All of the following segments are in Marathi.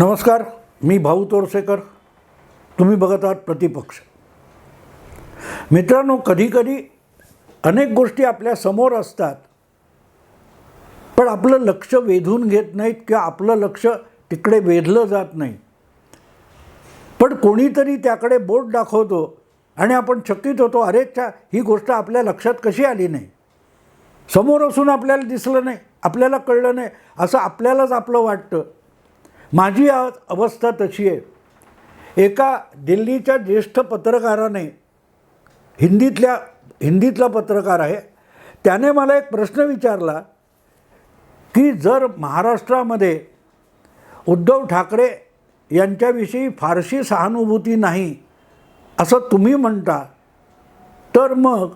नमस्कार मी भाऊ तोरसेकर तुम्ही बघत आहात प्रतिपक्ष. मित्रांनो कधीकधी अनेक गोष्टी आपल्यासमोर असतात पण आपलं लक्ष वेधून घेत नाहीत किंवा आपलं लक्ष तिकडे वेधलं जात नाही. पण कोणीतरी त्याकडे बोट दाखवतो आणि आपण चकित होतो अरेच्छा ही गोष्ट आपल्या लक्षात कशी आली नाही? समोर असून आपल्याला दिसलं नाही आपल्याला कळलं नाही. असं आपल्यालाच आपलं वाटतं. माझी आज अवस्था तशी आहे. एका दिल्लीच्या ज्येष्ठ पत्रकाराने हिंदीतल्या हिंदीतला पत्रकार आहे त्याने मला एक प्रश्न विचारला की जर महाराष्ट्रामध्ये उद्धव ठाकरे यांच्याविषयी फारशी सहानुभूती नाही असं तुम्ही म्हणता तर मग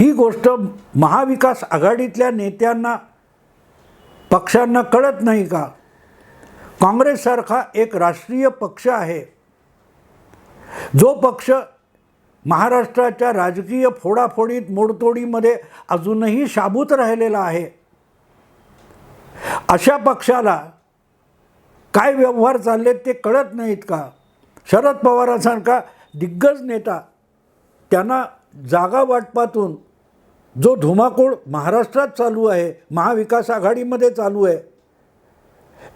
ही गोष्ट महाविकास आघाडीतल्या नेत्यांना पक्षांना कळत नाही का? काँग्रेससारखा एक राष्ट्रीय पक्ष आहे. जो पक्ष महाराष्ट्राच्या राजकीय फोडाफोडीत मोडतोडीमध्ये अजूनही शाबूत राहिलेला आहे. अशा पक्षाला काय व्यवहार चाललेत ते कळत नाहीत का? शरद पवारांसारखा दिग्गज नेता त्यांना जागा वाटपातून जो धुमाकूळ महाराष्ट्रात चालू आहे महाविकास आघाडीमध्ये चालू आहे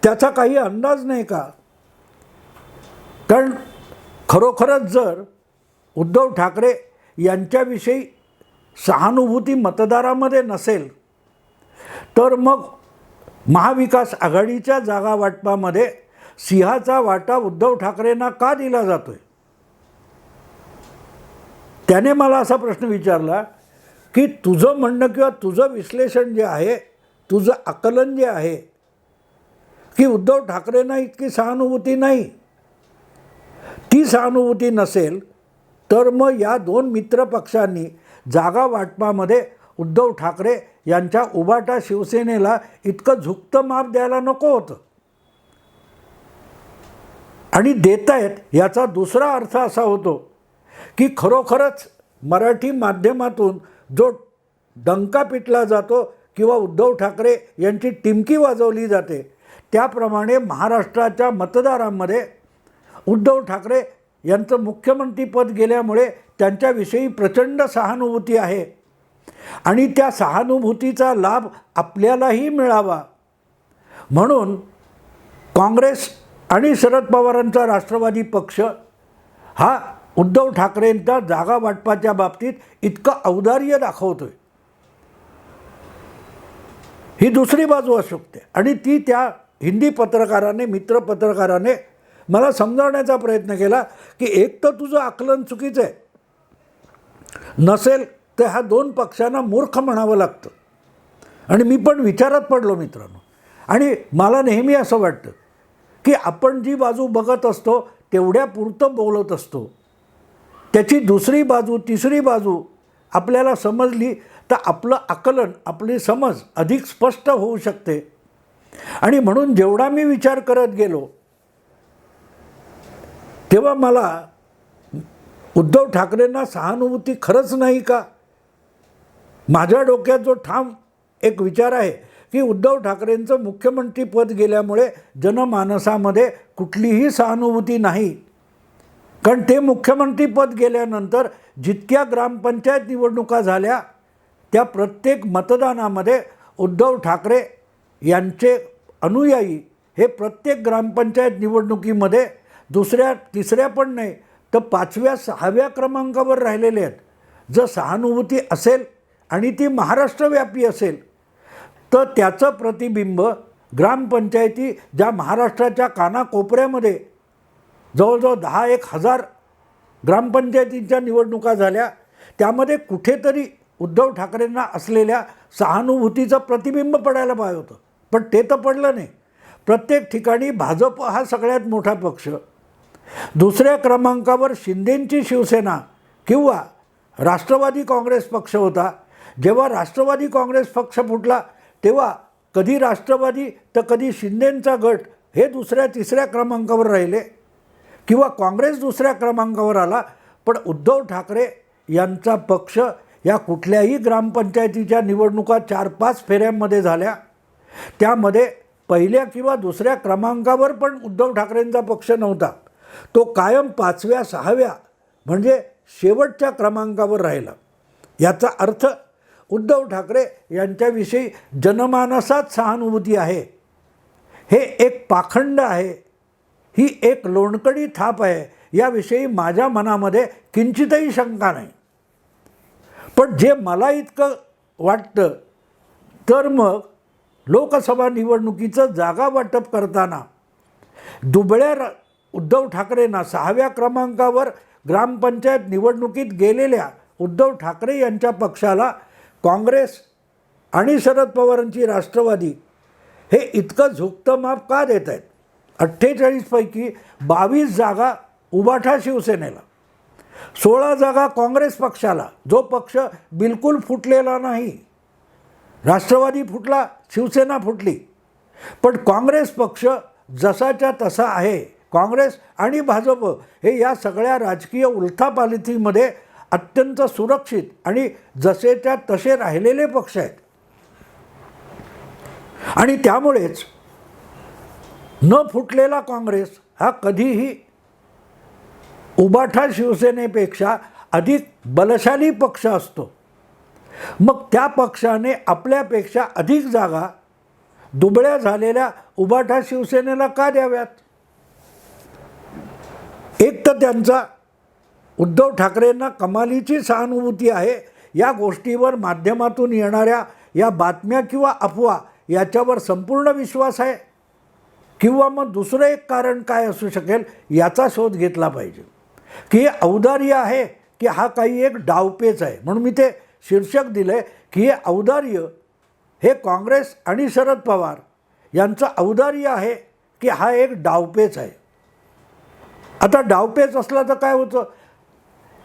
त्याचा काही अंदाज नाही का? कारण खरोखरच जर उद्धव ठाकरे यांच्याविषयी सहानुभूती मतदारामध्ये नसेल तर मग महाविकास आघाडीच्या जागा वाटपामध्ये सिंहाचा वाटा उद्धव ठाकरेंना का दिला जातोय? त्याने मला असा प्रश्न विचारला की तुझं म्हणणं किंवा तुझं विश्लेषण जे आहे तुझं आकलन जे आहे की उद्धव ठाकरेंना इतकी सहानुभूती नाही. ती सहानुभूती नसेल तर मग या दोन मित्र पक्षांनी जागा वाटपामध्ये उद्धव ठाकरे यांच्या उबाटा शिवसेनेला इतकं झुकतं माप द्यायला नको होतं. आणि देतायत याचा दुसरा अर्थ असा होतो की खरोखरच मराठी माध्यमातून जो डंका पिटला जातो किंवा उद्धव ठाकरे यांची टिमकी वाजवली जाते त्याप्रमाणे महाराष्ट्राच्या मतदारांमध्ये उद्धव ठाकरे यांचं मुख्यमंत्रीपद गेल्यामुळे त्यांच्याविषयी प्रचंड सहानुभूती आहे. आणि त्या सहानुभूतीचा लाभ आपल्यालाही मिळावा. म्हणून काँग्रेस आणि शरद पवारांचा राष्ट्रवादी पक्ष हा उद्धव ठाकरेंचा जागा वाटपाच्या बाबतीत इतकं औदार्य दाखवतोय. ही दुसरी बाजू असू शकते. आणि ती त्या हिंदी पत्रकाराने मित्र पत्रकाराने मला समजावण्याचा प्रयत्न केला की एक तर तुझं आकलन चुकीचं आहे. नसेल तर ह्या दोन पक्षांना मूर्ख म्हणावं लागतं. आणि मी पण विचारात पडलो मित्रांनो. आणि मला नेहमी असं वाटतं की आपण जी बाजू बघत असतो तेवढ्या पुरतं बोलत असतो. त्याची दुसरी बाजू तिसरी बाजू आपल्याला समजली तर आपलं आकलन आपली समज अधिक स्पष्ट होऊ शकते. आणि म्हणून जेवढा मी विचार करत गेलो तेव्हा मला उद्धव ठाकरेंना सहानुभूती खरंच नाही का? माझ्या डोक्यात जो ठाम एक विचार आहे की उद्धव ठाकरेंचं मुख्यमंत्रीपद गेल्यामुळे जनमानसामध्ये कुठलीही सहानुभूती नाही. कारण ते मुख्यमंत्रीपद गेल्यानंतर जितक्या ग्रामपंचायत निवडणुका झाल्या त्या प्रत्येक मतदानामध्ये उद्धव ठाकरे यांचे अनुयायी हे प्रत्येक ग्रामपंचायत निवडणुकीमध्ये दुसऱ्या तिसऱ्या पण नाही तर पाचव्या सहाव्या क्रमांकावर राहिलेले आहेत. जर सहानुभूती असेल आणि ती महाराष्ट्रव्यापी असेल तर त्याचं प्रतिबिंब ग्रामपंचायती ज्या महाराष्ट्राच्या कानाकोपऱ्यामध्ये जवळजवळ दहा एक हजार ग्रामपंचायतींच्या निवडणुका झाल्या त्यामध्ये कुठेतरी उद्धव ठाकरेंना असलेल्या सहानुभूतीचं प्रतिबिंब पडायला पाहिजे होतं. पण ते तर पडलं नाही. प्रत्येक ठिकाणी भाजप हा सगळ्यात मोठा पक्ष. दुसऱ्या क्रमांकावर शिंदेंची शिवसेना किंवा राष्ट्रवादी काँग्रेस पक्ष होता. जेव्हा राष्ट्रवादी काँग्रेस पक्ष फुटला तेव्हा कधी राष्ट्रवादी तर कधी शिंदेंचा गट हे दुसऱ्या तिसऱ्या क्रमांकावर राहिले किंवा काँग्रेस दुसऱ्या क्रमांकावर आला. पण उद्धव ठाकरे यांचा पक्ष या कुठल्याही ग्रामपंचायतीच्या निवडणुका चार पाच फेऱ्यांमध्ये झाल्या. त्यामध्ये पहिल्या किंवा दुसऱ्या क्रमांकावर पण उद्धव ठाकरेंचा पक्ष नव्हता. तो कायम पाचव्या सहाव्या म्हणजे शेवटच्या क्रमांकावर राहिला. याचा अर्थ उद्धव ठाकरे यांच्याविषयी जनमानसात सहानुभूती आहे. हे एक पाखंड आहे. ही एक लोणकडी थाप आहे. याविषयी माझ्या मनामध्ये किंचितही शंका नाही. पण जे मला इतकं वाटतं तर मग लोकसभा निवडणुकीचं जागा वाटप करताना दुबळ्या र- उद्धव ठाकरेंना सहाव्या क्रमांकावर ग्रामपंचायत निवडणुकीत गेलेल्या उद्धव ठाकरे यांच्या पक्षाला काँग्रेस आणि शरद पवारांची राष्ट्रवादी हे इतकं झुकतं माप का देत आहेत? अठ्ठेचाळीसपैकी बावीस जागा उबाठा शिवसेनेला सोळा जागा काँग्रेस पक्षाला जो पक्ष बिलकुल फुटलेला नाही. राष्ट्रवादी फुटला शिवसेना फुटली. पण काँग्रेस पक्ष जसाच्या तसा आहे. काँग्रेस आणि भाजप हे या सगळ्या राजकीय उलथापालथीमध्ये अत्यंत सुरक्षित आणि जसेच्या तसे राहिलेले पक्ष आहेत. आणि त्यामुळेच न फुटलेला काँग्रेस हा कधीही उबाठा शिवसेनेपेक्षा अधिक बलशाली पक्ष असतो. मग त्या पक्षाने आपल्यापेक्षा अधिक जागा दुबळ्या झालेल्या उबाठा शिवसेनेला का द्याव्यात? एक तर त्यांचा उद्धव ठाकरेंना कमालीची सहानुभूती आहे या गोष्टीवर माध्यमातून येणाऱ्या या बातम्या किंवा अफवा याच्यावर संपूर्ण विश्वास आहे? किंवा मग दुसरं एक कारण काय असू शकेल याचा शोध घेतला पाहिजे. की हे औदार्य आहे की हा काही एक डावपेच आहे. म्हणून मी ते शीर्षक दिलं आहे की हे औदार्य हे काँग्रेस आणि शरद पवार यांचं औदार्य आहे की हा एक डावपेच आहे. आता डावपेच असला तर काय होतं?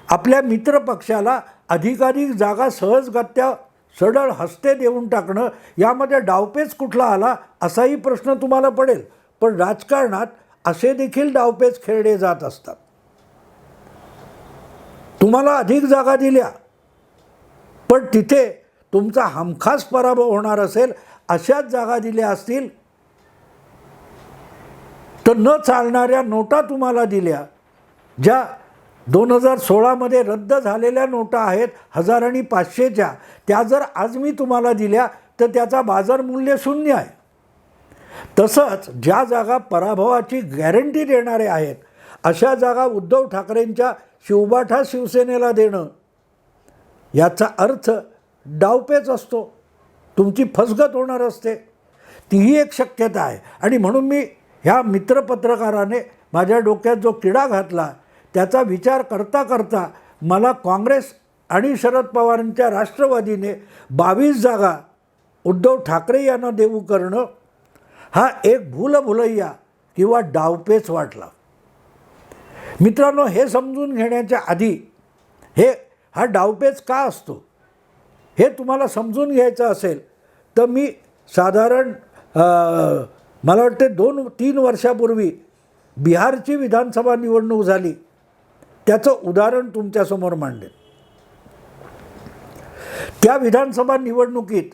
आपल्या मित्रपक्षाला अधिकाधिक जागा सहजगत्या सडळ हस्ते देऊन टाकणं यामध्ये डावपेच कुठला आला असाही प्रश्न तुम्हाला पडेल. पण राजकारणात असे देखील डावपेच खेळले जात असतात. तुम्हाला अधिक जागा दिल्या. पण तिथे तुमचा हमखास पराभव होणार असेल अशाच जागा दिल्या असतील. तर न चालणाऱ्या नोटा तुम्हाला दिल्या ज्या दोन हजार सोळामध्ये रद्द झालेल्या नोटा आहेत हजार आणि पाचशेच्या. त्या जर आज मी तुम्हाला दिल्या तर त्याचा बाजार मूल्य शून्य आहे. तसंच ज्या जागा पराभवाची गॅरंटी देणारे आहेत अशा जागा उद्धव ठाकरेंच्या शिवबाठा शिवसेनेला देणं याचा अर्थ डावपेच असतो. तुमची फसगत होणार असते. तीही एक शक्यता आहे. आणि म्हणून मी ह्या मित्रपत्रकाराने माझ्या डोक्यात जो किडा घातला त्याचा विचार करता करता मला काँग्रेस आणि शरद पवारांच्या राष्ट्रवादीने बावीस जागा उद्धव ठाकरे यांना देऊ करणं हा एक भूलभुलैया किंवा डावपेच वाटला. मित्रांनो हे समजून घेण्याच्या आधी हे हा डावपेच का असतो? हे तुम्हाला समजून घ्यायचं असेल तर मी साधारण मला वाटते दोन तीन वर्षापूर्वी बिहारची विधानसभा निवडणूक झाली. त्याचं उदाहरण तुमच्यासमोर मांडेल त्या विधानसभा निवडणुकीत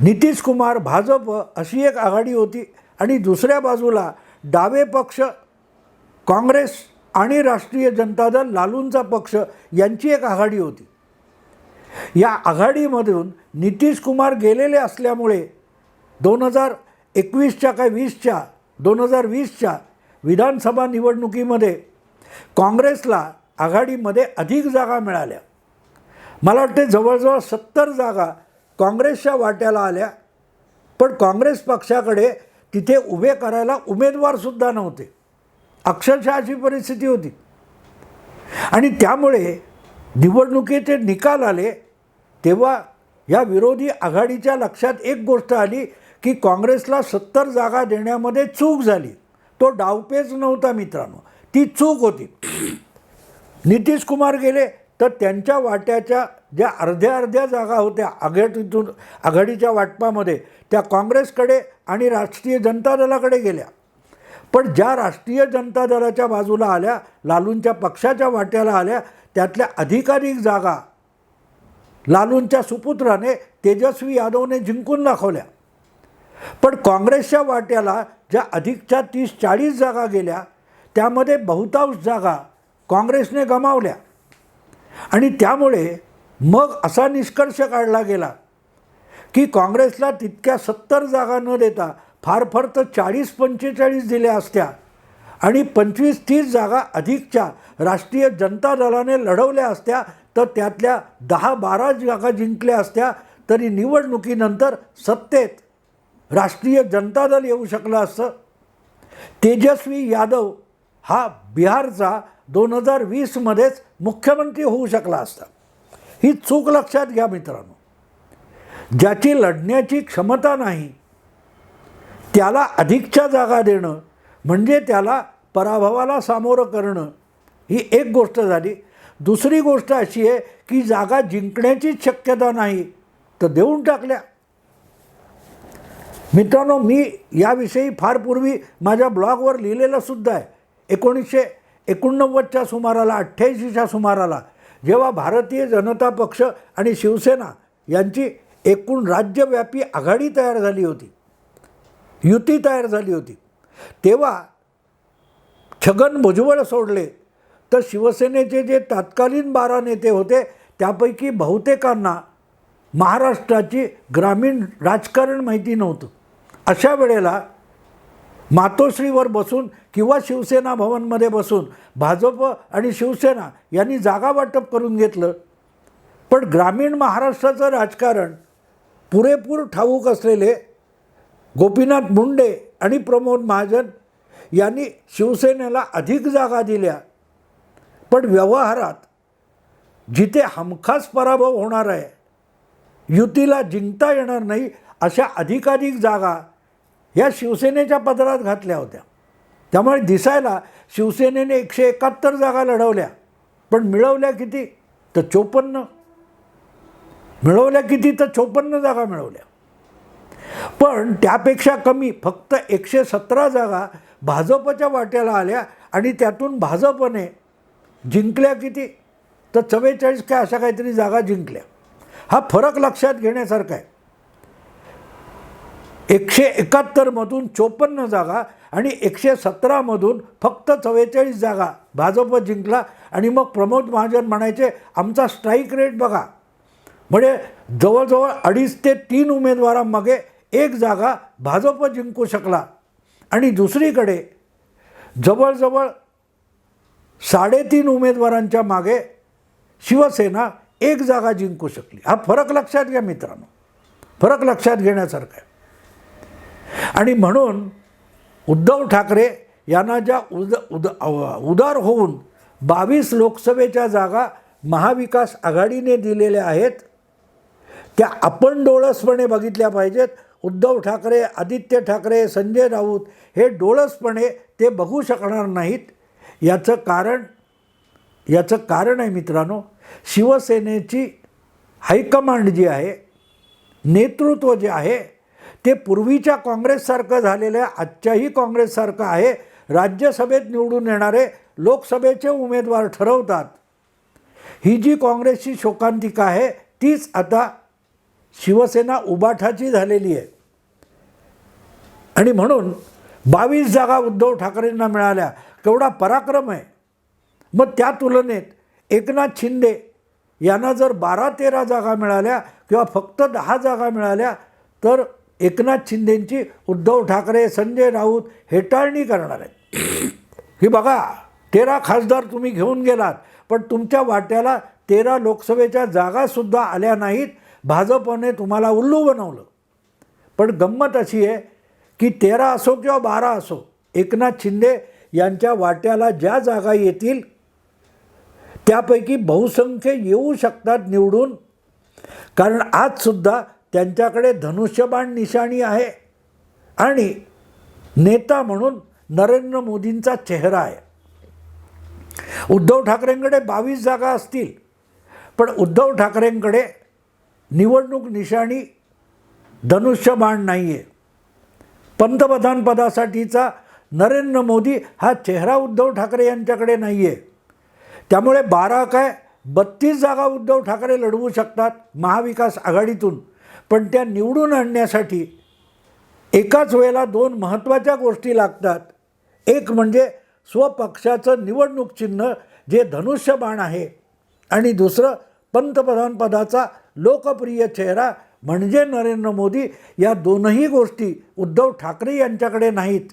नितीश कुमार भाजप अशी एक आघाडी होती आणि दुसऱ्या बाजूला डावे पक्ष काँग्रेस आणि राष्ट्रीय जनता दल लालूंचा पक्ष यांची एक आघाडी होती. या आघाडीमधून नितीश कुमार गेलेले असल्यामुळे दोन हजार एकवीसच्या काय वीसच्या दोन हजार वीसच्या विधानसभा निवडणुकीमध्ये काँग्रेसला आघाडीमध्ये अधिक जागा मिळाल्या. मला वाटते जवळजवळ सत्तर जागा काँग्रेसच्या वाट्याला आल्या. पण काँग्रेस पक्षाकडे तिथे उभे करायला उमेदवारसुद्धा नव्हते. अक्षरशः अशी परिस्थिती होती. आणि त्यामुळे निवडणुकीचे निकाल आले तेव्हा या विरोधी आघाडीच्या लक्षात एक गोष्ट आली की काँग्रेसला सत्तर जागा देण्यामध्ये चूक झाली. तो डावपेच नव्हता मित्रांनो ती चूक होती. नितीश कुमार गेले तर त्यांच्या वाट्याच्या ज्या अर्ध्या अर्ध्या जागा होत्या आघाडीतून आघाडीच्या वाटपामध्ये त्या काँग्रेसकडे आणि राष्ट्रीय जनता दलाकडे गेल्या. पण ज्या राष्ट्रीय जनता दलाच्या बाजूला आल्या लालूंच्या पक्षाच्या वाट्याला आल्या त्यातल्या अधिकाधिक जागा लालूंच्या सुपुत्राने तेजस्वी यादवने जिंकून दाखवल्या. पण काँग्रेसच्या वाट्याला ज्या अधिकच्या तीस चाळीस जागा गेल्या त्यामध्ये बहुतांश जागा काँग्रेसने गमावल्या. आणि त्यामुळे मग असा निष्कर्ष काढला गेला की काँग्रेसला तितक्या सत्तर जागा न देता फार फार तर चाळीस पंचेचाळीस दिल्या असत्या. आणि पंचवीस तीस जागा अधिकच्या राष्ट्रीय जनता दलाने लढवल्या असत्या तर त्यातल्या दहा बारा जागा जिंकल्या असत्या तरी निवडणुकीनंतर सत्तेत राष्ट्रीय जनता दल येऊ शकलं असतं तेजस्वी यादव हा बिहारचा दोन हजार वीसमध्येच मुख्यमंत्री होऊ शकला असता. ही चूक लक्षात घ्या मित्रांनो. ज्याची लढण्याची क्षमता नाही त्याला अधिकच्या जागा देणं म्हणजे त्याला पराभवाला सामोरं करणं ही एक गोष्ट झाली. दुसरी गोष्ट अशी आहे की जागा जिंकण्याचीच शक्यता नाही तर देऊन टाकल्या. मित्रांनो मी याविषयी फार पूर्वी माझ्या ब्लॉगवर लिहिलेलं सुद्धा आहे. एकोणीसशे एकोणनव्वदच्या सुमाराला अठ्ठ्याऐंशीच्या सुमाराला जेव्हा भारतीय जनता पक्ष आणि शिवसेना यांची एकूण राज्यव्यापी आघाडी तयार झाली होती. युती तयार झाली होती. तेव्हा छगन भुजबळ सोडले. तर शिवसेनेचे जे तत्कालीन बारा नेते होते त्यापैकी बहुतेकांना महाराष्ट्राची ग्रामीण राजकारण माहिती नव्हतं. अशा वेळेला मातोश्रीवर बसून किंवा शिवसेना भवनमध्ये बसून भाजप आणि शिवसेना यांनी जागा वाटप करून घेतलं. पण ग्रामीण महाराष्ट्राचं राजकारण पुरेपूर ठाऊक असलेले गोपीनाथ मुंडे आणि प्रमोद महाजन यांनी शिवसेनेला अधिक जागा दिल्या. पण व्यवहारात जिथे हमखास पराभव होणार आहे युतीला जिंकता येणार नाही अशा अधिकाधिक जागा या शिवसेनेच्या पदरात घातल्या होत्या. त्यामुळे दिसायला शिवसेनेने एकशे एकाहत्तर जागा लढवल्या. पण मिळवल्या किती? तर चोपन्न. मिळवल्या किती? तर चोपन्न जागा मिळवल्या. पण त्यापेक्षा कमी फक्त एकशे सतरा जागा भाजपच्या वाट्याला आल्या आणि त्यातून भाजपने जिंकल्या किती? तर चव्वेचाळीस काय अशा काहीतरी जागा जिंकल्या. हा फरक लक्षात घेण्यासारखा आहे. एकशे एकाहत्तरमधून चोपन्न जागा आणि एकशे सतरामधून फक्त चव्वेचाळीस जागा भाजप जिंकला आणि मग प्रमोद महाजन म्हणायचे आमचा स्ट्राईक रेट बघा. म्हणजे जवळजवळ अडीच ते तीन उमेदवारांमागे एक जागा भाजप जिंकू शकला. आणि दुसरीकडे जवळजवळ साडेतीन उमेदवारांच्या मागे शिवसेना एक जागा जिंकू शकली. हा फरक लक्षात घ्या मित्रांनो. फरक लक्षात घेण्यासारखा आहे. आणि म्हणून उद्धव ठाकरे यांना ज्या उद उद उदार होऊन बावीस लोकसभेच्या जागा महाविकास आघाडीने दिलेल्या आहेत त्या आपण डोळसपणे बघितल्या पाहिजेत. उद्धव ठाकरे आदित्य ठाकरे संजय राऊत हे डोळसपणे ते बघू शकणार नाहीत. याचं कारण याचं कारण आहे मित्रांनो शिवसेनेची हायकमांड जी आहे नेतृत्व जे आहे ते पूर्वीच्या काँग्रेससारखं झालेलं आहे आजच्याही काँग्रेससारखं आहे. राज्यसभेत निवडून येणारे लोकसभेचे उमेदवार ठरवतात. ही जी काँग्रेसची शोकांतिका आहे तीच आता शिवसेना उबाठाची झालेली आहे. आणि म्हणून बावीस जागा उद्धव ठाकरेंना मिळाल्या. केवढा पराक्रम आहे. मग त्या तुलनेत एकनाथ शिंदे यांना जर बारा तेरा जागा मिळाल्या किंवा फक्त दहा जागा मिळाल्या तर एकनाथ शिंदेंची उद्धव ठाकरे संजय राऊत हेटाळणी करणार आहेत. ही बघा तेरा खासदार तुम्ही घेऊन गेलात पण तुमच्या वाट्याला तेरा लोकसभेच्या जागासुद्धा आल्या नाहीत भाजपने तुम्हाला उल्लू बनवलं. पण गंमत अशी आहे की तेरा असो किंवा बारा असो एकनाथ शिंदे यांच्या वाट्याला ज्या जागा येतील त्यापैकी बहुसंख्य येऊ शकतात निवडून. कारण आजसुद्धा त्यांच्याकडे धनुष्यबाण निशाणी आहे आणि नेता म्हणून नरेंद्र मोदींचा चेहरा आहे. उद्धव ठाकरेंकडे बावीस जागा असतील पण उद्धव ठाकरेंकडे निवडणूक निशाणी धनुष्यबाण नाही आहे पंतप्रधानपदासाठीचा नरेंद्र मोदी हा चेहरा उद्धव ठाकरे यांच्याकडे नाही आहे त्यामुळे बारा काय बत्तीस जागा उद्धव ठाकरे लढवू शकतात महाविकास आघाडीतून. पण त्या निवडून आणण्यासाठी एकाच वेळेला दोन महत्त्वाच्या गोष्टी लागतात. एक म्हणजे स्वपक्षाचं निवडणूक चिन्ह जे धनुष्यबाण आहे. आणि दुसरं पंतप्रधानपदाचा लोकप्रिय चेहरा म्हणजे नरेंद्र मोदी या दोनही गोष्टी उद्धव ठाकरे यांच्याकडे नाहीत.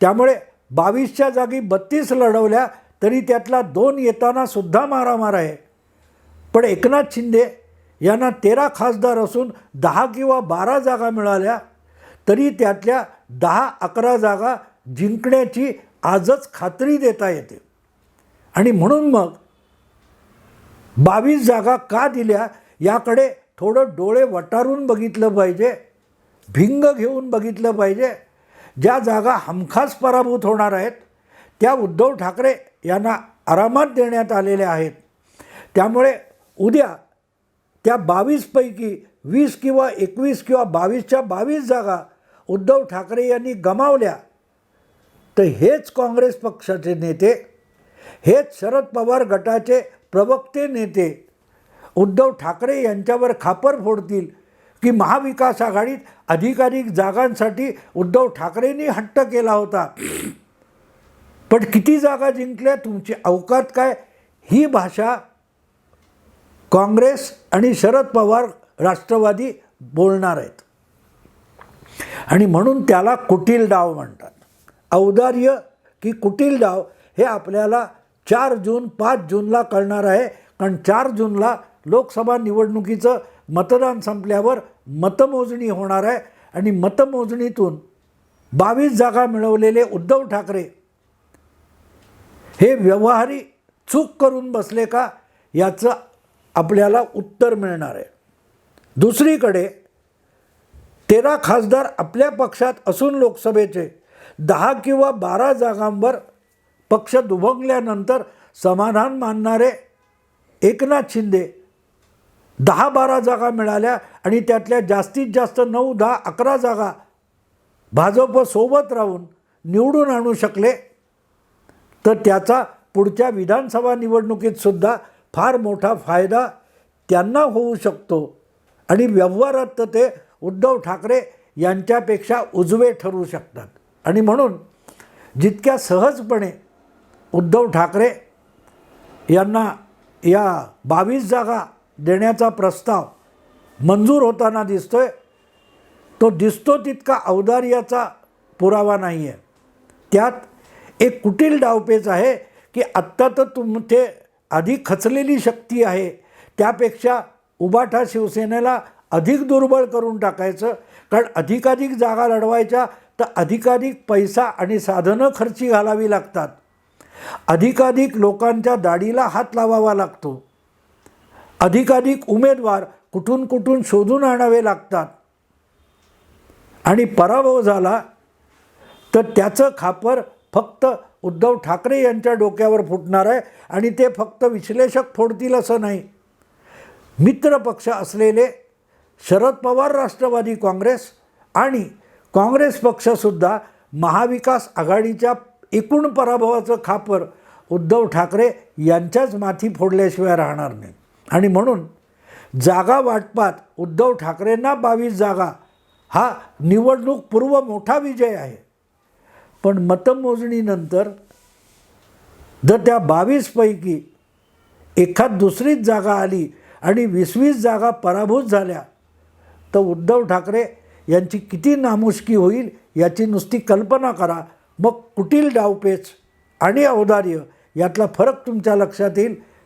त्यामुळे बावीसच्या जागी बत्तीस लढवल्या तरी त्यातला दोन येताना सुद्धा मारामार आहे. पण एकनाथ शिंदे यांना तेरा खासदार असून दहा किंवा बारा जागा मिळाल्या तरी त्यातल्या दहा अकरा जागा जिंकण्याची आजच खात्री देता येते. आणि म्हणून मग बावीस जागा का दिल्या याकडे थोडं डोळे वटारून बघितलं पाहिजे भिंग घेऊन बघितलं पाहिजे. ज्या जागा हमखास पराभूत होणार आहेत त्या उद्धव ठाकरे यांना आरामात देण्यात आलेल्या आहेत. त्यामुळे उद्या त्या बावीसपैकी वीस किंवा एकवीस किंवा बावीसच्या बावीस जागा उद्धव ठाकरे यांनी गमावल्या. तर हेच काँग्रेस पक्षाचे नेते हेच शरद पवार गटाचे प्रवक्ते नेते उद्धव ठाकरे यांच्यावर खापर फोडतील की महाविकास आघाडीत अधिकाधिक जागांसाठी उद्धव ठाकरेंनी हट्ट केला होता. पण किती जागा जिंकल्या तुमची अवकात काय? ही भाषा काँग्रेस आणि शरद पवार राष्ट्रवादी बोलणार आहेत. आणि म्हणून त्याला कुटील डाव म्हणतात. औदार्य की कुटील डाव हे आपल्याला चार जून पाच जूनला कळणार आहे. कारण चार जूनला लोकसभा निवडणुकीचं मतदान संपल्यावर मतमोजणी होणार आहे आणि मतमोजणीतून बावीस जागा मिळवलेले उद्धव ठाकरे हे व्यवहारी चूक करून बसले का याचं आपल्याला उत्तर मिळणार आहे. दुसरीकडे तेरा खासदार आपल्या पक्षात असून लोकसभेचे दहा किंवा बारा जागांवर पक्ष दुभंगल्यानंतर समाधान मानणारे एकनाथ शिंदे दहा बारा जागा मिळाल्या आणि त्यातल्या जास्तीत जास्त नऊ दहा अकरा जागा भाजपसोबत राहून निवडून आणू शकले. तर त्याचा पुढच्या विधानसभा निवडणुकीत सुद्धा फार मोठा फायदा त्यांना होऊ शकतो. आणि व्यवहारात तर ते उद्धव ठाकरे यांच्यापेक्षा उजवे ठरू शकतात. आणि म्हणून जितक्या सहजपणे उद्धव ठाकरे यांना या बावीस जागा देण्याचा प्रस्ताव मंजूर होताना दिसतोय. तो दिसतो तितका औदार्याचा पुरावा नाही आहे त्यात एक कुटील डावपेच आहे की आत्ता तर तुमचे आधी खचलेली शक्ती आहे. त्यापेक्षा उबाठा शिवसेनेला अधिक दुर्बळ करून टाकायचं. कारण अधिकाधिक जागा लढवायच्या तर अधिकाधिक पैसा आणि साधनं खर्ची घालावी लागतात. अधिकाधिक लोकांच्या दाढीला हात लावावा लागतो. अधिकाधिक उमेदवार कुठून कुठून शोधून आणावे लागतात. आणि पराभव झाला तर त्याचं खापर फक्त उद्धव ठाकरे यांच्या डोक्यावर फुटणार आहे आणि ते फक्त विश्लेषक फोडतील असं नाही. मित्र पक्ष असलेले शरद पवार राष्ट्रवादी काँग्रेस आणि काँग्रेस पक्षसुद्धा महाविकास आघाडीच्या एकूण पराभवाचं खापर उद्धव ठाकरे यांच्याच माथी फोडल्याशिवाय राहणार नाही आणि म्हणून जागा वाटपात उद्धव ठाकरेंना बावीस जागा. हा निवडणूक पूर्व मोठा विजय आहे. पण मतमोजणीनंतर जर त्या बावीसपैकी एखाद दुसरीच जागा आली आणि वीस वीस जागा पराभूत झाल्या तर उद्धव ठाकरे यांची किती नामुष्की होईल याची नुसती कल्पना करा. मग कुटील डावपेच आणि औदार्य यातला फरक तुमच्या लक्षात येईल.